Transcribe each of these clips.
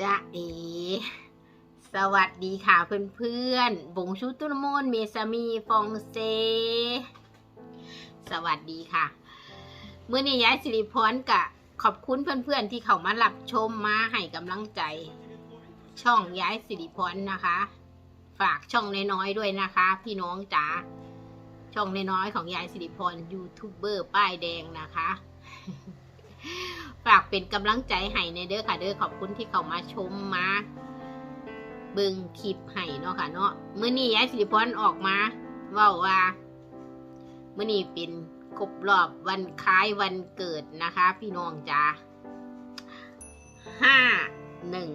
จ้าเอ สวัสดีค่ะเพื่อนๆบงชูตุนมนเมซามีฟองเซ สวัสดีค่ะ เมื่อนี้ย้ายสิริพรกะขอบคุณเพื่อนๆที่เขามารับชมมาให้กำลังใจ ช่องย้ายสิริพรนะคะ ฝากช่องน้อยๆด้วยนะคะ พี่น้องจ๋า ช่องน้อยๆของยายสิริพรยูทูบเบอร์ป้ายแดงนะคะ ฝากเป็นกำลังใจให้ในเด้อค่ะ เด้อขอบคุณที่เขามาชมมาเบิ่งคลิปให้เนาะค่ะ เนาะเมื้อนี้ยายสิริพรออกมาว้าว่ามื้อนี้เป็นครบรอบวันคล้ายวันเกิดนะคะ พี่น้องจ้าห้าหนึ่ง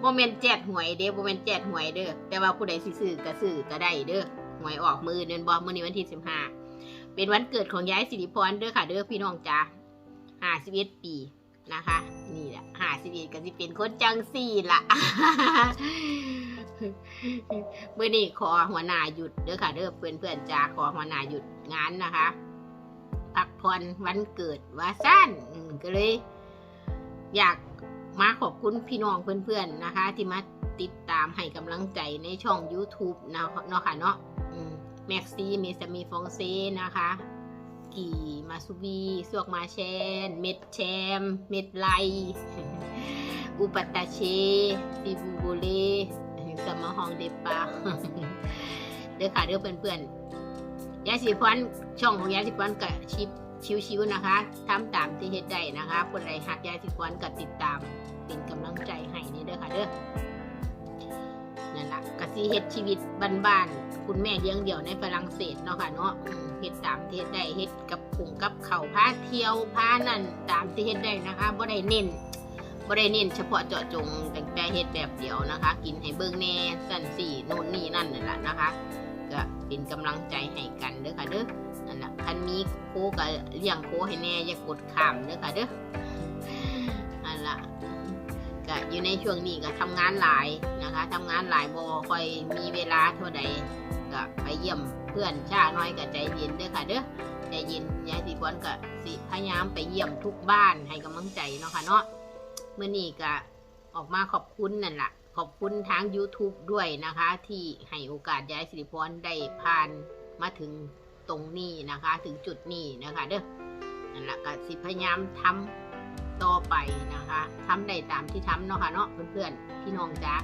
โมเมนต์แจกหวยเด้โมเมนต์แจกหวยเด้อแต่ว่าผู้ใดสิซื้อก็ซื้อก็ได้เด้อหวยออกมือเดือนบอมื้อนี้วันที่สิบห้าเป็นวันเกิดของยายสิริพรเด้อค่ะ เด้อพี่น้องจ้า ห้าสิบเอ็ดปีนะคะ นี่แหละห้าสิบเอ็ดก็จะเป็นคนจังสี่ละเมื่อนี้ขอหัวหน้าหยุดเด้อค่ะเด้อเพื่อนเพื่อนๆจ้าขอหัวหน้าหยุดงานนะคะพักผ่อนวันเกิดว่าสั้นก็เลย อยากมาขอบคุณพี่น้องเพื่อนๆนะคะ ที่มาติดตามให้กำลังใจในช่อง YouTube เนาะเนาะค่ะเนาะแม็กซี่เมสมีฟองเซนะคะ กีมาซูบีสวกมาแชน เม็ดแชม เม็ดไล อุปัตตาเชซิบูโบเลสมะฮองเดปาเด้อค่ะเด้อเพื่อนๆยาสีฟันช่องของยาสีฟันกับชิปชิวๆนะคะทำตามที่เฮ็ดได้นะคะคนใดหักยาสีฟันก็ติดตามเป็นกำลังใจให้นี่เด้อค่ะเด้อ นั่นละกะสิเฮ็ดชีวิตบ้านๆคุณแม่เลี้ยงเดี่ยวในฝรั่งเศสเนาะค่ะเนาะเฮ็ดตามเฮ็ดได้เฮ็ดกับผงกับเขาวพาเที่ยวพานั่นตามที่เฮ็ดได้นะคะบ่ได้เน้นบ่ได้เน้นเฉพาะเจาะจงแต่แต่เฮ็ดแบบเดียวนะคะ กินให้เบิ่งแน่สั่นสี่โน่นนี่นั่นนั่นแหละนะคะก็เป็นกำลังใจให้กันเด้อค่ะเด้อนั่นละคันมีโคก็เลี้ยงโคให้แน่อย่ากดข้ามเด้อค่ะเด้อนั่นละก็อยู่ในช่วงนี้ก็ทำงานหลาย นะคะทำงานหลายบ่ค่อยมีเวลาเท่าใดก็ไปเยี่ยมเพื่อนชาน้อยก็ใจเย็นเด้อค่ะเด้อใจเย็นยายสีพรก็สิพยายามไปเยี่ยมทุกบ้านให้กำลังใจเนาะค่ะเนาะเมื่อนี้ก็ออกมาขอบคุณนั่นแหละขอบคุณทาง YouTube ด้วยนะคะ ที่ให้โอกาสยายสิริพรได้ผ่านมาถึงตรงนี้นะคะ ถึงจุดนี้นะคะเด้อนั่นแหละก็สิพยายามทำต่อไปนะคะทำได้ตามที่ทำเนาะค่ะเนาะเพื่อนๆพี่น้องจ้า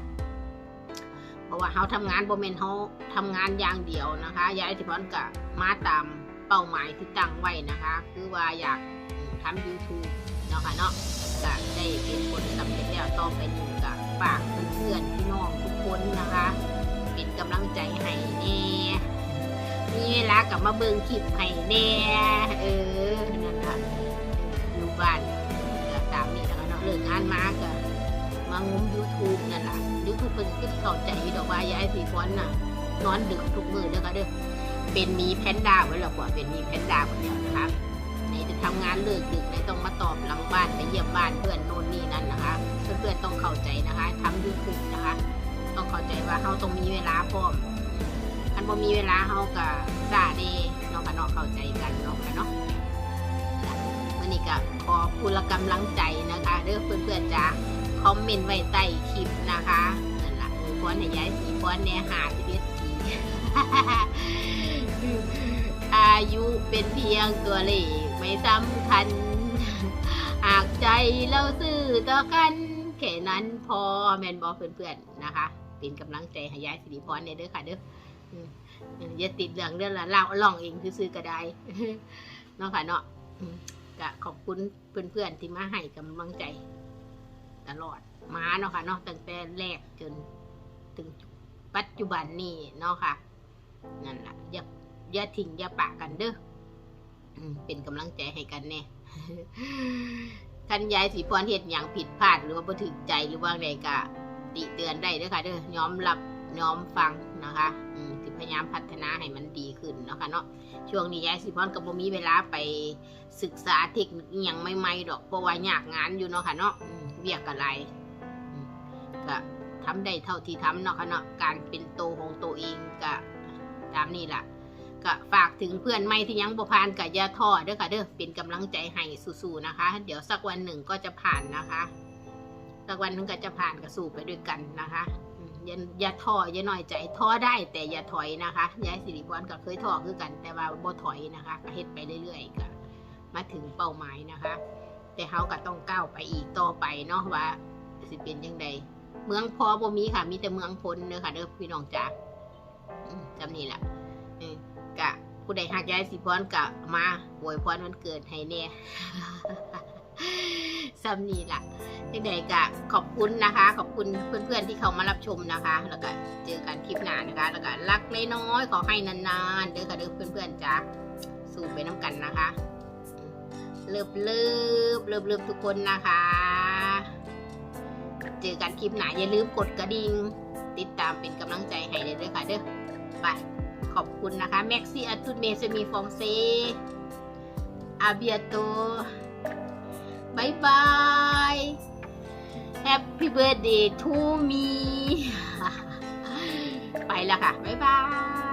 เพราะว่าเขาทำงานบ่เมนเขาทำงานอย่างเดียวนะคะยายสิพรก็มาตามเป้าหมายที่ตั้งไว้นะคะ คือว่าอยากทำ YouTube เนาะค่ะเนาะก็ได้เป็นผลสำเร็จแล้วต่อไปนี้ก็ฝากเพื่อนๆพี่น้องทุกคนนะคะ เป็นกำลังใจให้แน่มีเวลากลับมาเบิ่งคลิปให้แน่เออนั่นล่ะอยู่บ้านก็ตามนี้แล้วกันเนาะเลิกงานมาก็มางม YouTube นั่นละ YouTube เพิ่นก็เข้าใจอยู่ดอกว่ายายสีฟอนน่ะ นอนดึกทุกมื้อเด้อค่ะเด้อเป็นมีแพนด้าไว้แล้วกว่าเป็นมีแพนด้าคนเดียวนะคะไหนจะทำงานเลิกดึกไหนต้องมาตอบหลังบ้านไปเยี่ยมบ้านเพื่อนโน่นนี่นั่นนะคะเพื่อนๆต้องเข้าใจนะคะทำ YouTube นะคะ ต้องเข้าใจว่าเราต้องมีเวลาพร้อมอันบ่มีเวลาเฮาก็ซาเด้นาะค่ะเนาะเข้าใจกันนาะค่ะเนาะวันนี้ก็ขอพูลกำลังใจนะคะเด้อเพื่อนๆจ้าคอมเมนต์ไว้ใต้คลิปนะคะ นั่นแหละอวยยายสีพรแน่หาสิบเอ็ดปีอายุเป็นเพียงตัวเลขไม่สำคัญ หากใจเราซื่อต่อกันแค่นั้นพอแมนบอเพื่อนๆนะคะ เป็นกำลังใจให้ยายสิริพรเนี่ยเด้อค่ะเด้ออย่าติดเรื่องเรื่องละเล่าล่องเองซื้อๆก็ไดเนาะค่ะเนาะก็ขอบคุณเพื่อนๆที่มาให้กำลังใจตลอดมาเนาะค่ะเนาะตั้งแต่แรกจน ถึงปัจจุบันนี้เนาะค่ะนั่นแหละอย่าอย่าทิ้งอย่าปะกันเด้อเป็นกำลังใจให้กันแน่ท่านยายสีพรเฮ็ดอย่างผิดพลาดหรือว่าบ่ถึกใจหรือว่าใดก็ติเตือนได้เด้อค่ะเด้อยอมรับยอมฟังนะคะอืมสิพยายามพัฒนาให้มันดีขึ้นเนาะค่ะเนาะช่วงนี้ยายสีพรก็บ่มีเวลาไปศึกษาเทคนิคอย่างใหม่ๆดอกเพราะว่ายากงานอยู่เนาะค่ะเนาะเวียกอะไรก็ ทำได้เท่าที่ทำเนาะค่ะเนาะการเป็นโตของตัวเองก็ตามนี้ล่ะก็ฝากถึงเพื่อนใหม่ที่ยังบ่ผ่านก็อย่าท้อเด้อค่ะเด้อเป็นกำลังใจให้สู้ๆนะคะ เดี๋ยวสักวันหนึ่งก็จะผ่านนะคะสักวันหนึงก็จะผ่านก็สู้ไปด้วยกันนะคะอย่าอย่าท้ออย่าหน่อยใจท้อได้แต่อย่าถอยนะคะยายสิริพรก็เคยท้อคือกัน แต่ว่าบ่ถอยนะคะ ก็เฮ็ดไปเรื่อยๆก็มาถึงเป้าหมายนะคะ แต่เฮาก็ต้องก้าวไปอีกต่อไปเนาะว่าสิเป็นยังไง เมืองพอบ่มีค่ะ มีแต่เมืองพ้นเด้อค่ะเด้อพี่น้องจ๋าจำนี่แหละกะผู้ใดหักยายสิพรกะมาอวยพรวันเกิดให้แน่ซ้ำนี่ล่ะยังไงกะขอบคุณนะคะ ขอบคุณเพื่อนๆที่เขามารับชมนะคะ แล้วก็เจอกันคลิปหน้านะคะ แล้วก็รักน้อยขอให้นานๆ เด้อค่ะเด้อเพื่อนๆจ้าสู้ไปน้ำกันนะคะ เลิบเลิบเลิบเลิบทุกคนนะคะ เจอกันคลิปหนาอย่าลืมกดกระดิ่งติดตามเป็นกำลังใจให้เลยด้วยค่ะเด้อไปขอบคุณนะคะแม็กซี่อาตุนเมซมีฟองเซอาเบียโตบายบาย Happy birthday to me ไปแล้วค่ะ บ๊ายบาย